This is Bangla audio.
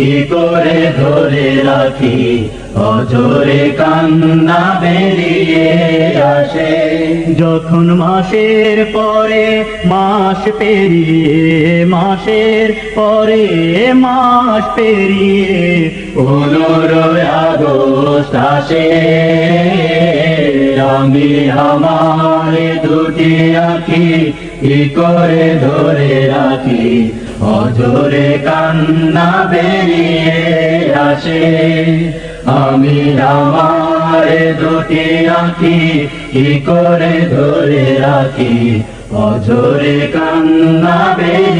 কি করে ধরে রাখি? অজরে কান্না বেরিয়ে আসে। যখন মাসের পরে মাস পেরিয়ে, মাসের পরে মাস পেরিয়ে পনেরোই আগস্ট আসে। আমি আমার দুটি আঁখি কি করে ধরে রাখি? অজরে কান্না বেরিয়ে আসে। আমি আমার দুটি আঁখি কি করে ধরে রাখি? অজরে কান্না বেরিয়ে